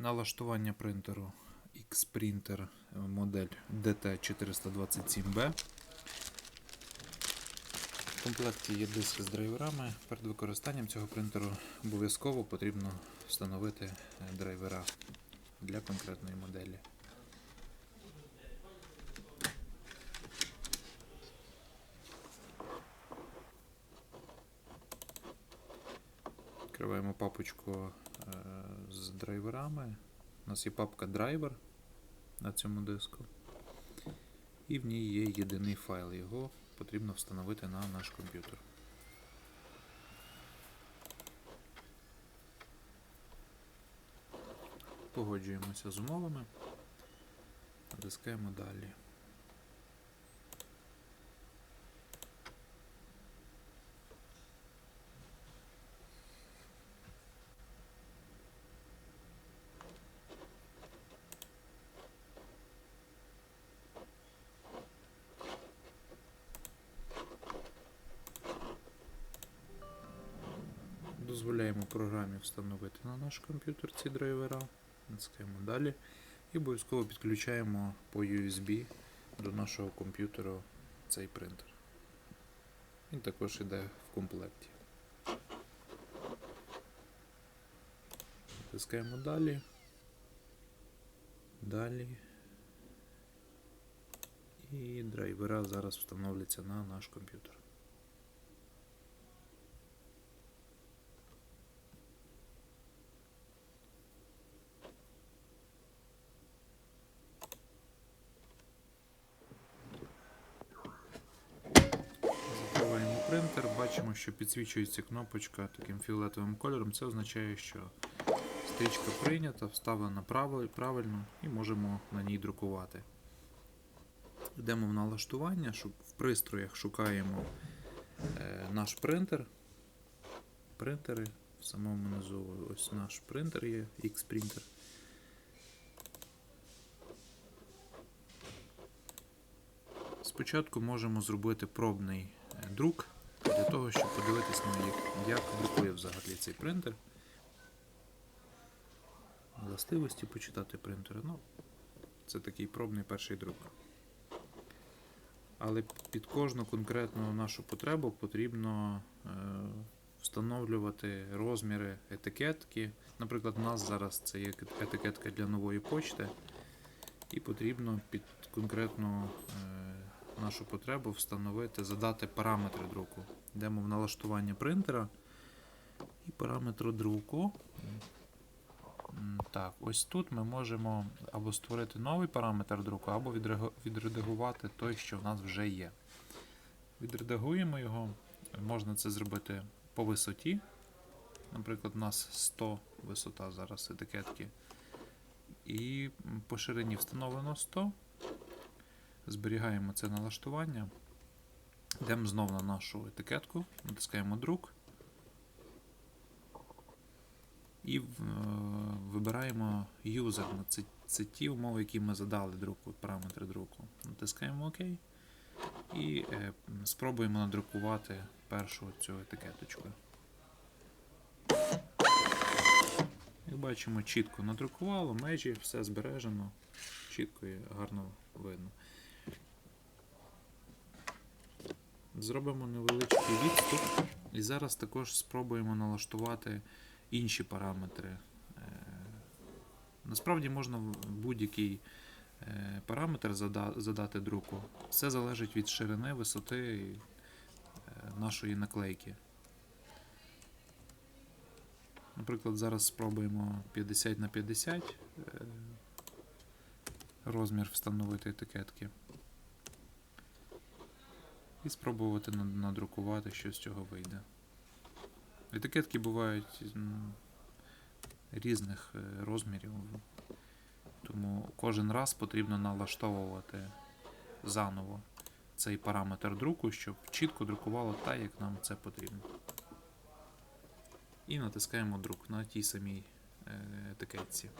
Налаштування принтеру X-Printer е, модель DT427B. В комплекті є диск з драйверами. Перед використанням цього принтеру обов'язково потрібно встановити е, драйвера для конкретної моделі. Відкриваємо папочку з драйверами. У нас є папка драйвер на цьому диску. І в ній є єдиний файл. Його потрібно встановити на наш комп'ютер. Погоджуємося з умовами. Натискаємо далі. Дозволяємо програмі встановити на наш комп'ютер ці драйвера. Натискаємо далі. І обов'язково підключаємо по USB до нашого комп'ютера цей принтер. Він також йде в комплекті. Натискаємо далі. Далі. І драйвера зараз встановляться на наш комп'ютер. Закриваємо принтер, бачимо, що підсвічується кнопочка таким фіолетовим кольором. Це означає, що стрічка прийнята, вставлена правильно і можемо на ній друкувати. Йдемо в налаштування, в пристроях шукаємо е, наш принтер. Принтери. В самому низу ось наш принтер є, X-принтер. Спочатку можемо зробити пробний е, друк того, щоб подивитись на як, як друкує взагалі цей принтер. Властивості почитати принтера. Ну, це такий пробний перший друк. Але під кожну конкретну нашу потребу потрібно е, встановлювати розміри етикетки. Наприклад, у нас зараз це є етикетка для нової почти, і потрібно під конкретну е, нашу потребу встановити, задати параметри друку. Йдемо в налаштування принтера і параметри друку. Так, ось тут ми можемо або створити новий параметр друку, або відредагувати той, що в нас вже є. Відредагуємо його. Можна це зробити по висоті. Наприклад, у нас 100 висота зараз етикетки. І по ширині встановлено 100. Зберігаємо це налаштування. Йдемо знову на нашу етикетку, натискаємо друк. І е, вибираємо. Ну, Це, це ті умови, які ми задали друку, параметри друку. Натискаємо ОК. І е, спробуємо надрукувати першу цю етикеточку. Як бачимо, чітко надрукувало, межі, все збережено, чітко і гарно видно. Зробимо невеличкий відступ і зараз також спробуємо налаштувати інші параметри. Е, Насправді можна будь-який е, параметр задати друку. Все залежить від ширини, висоти е, нашої наклейки. Наприклад, зараз спробуємо 50 на 50 е, розмір встановити етикетки. І спробувати надрукувати, що з цього вийде. Етикетки бувають різних е, розмірів, тому кожен раз потрібно налаштовувати заново цей параметр друку, щоб чітко друкувало так, як нам це потрібно. І натискаємо друк на тій самій е, етикетці.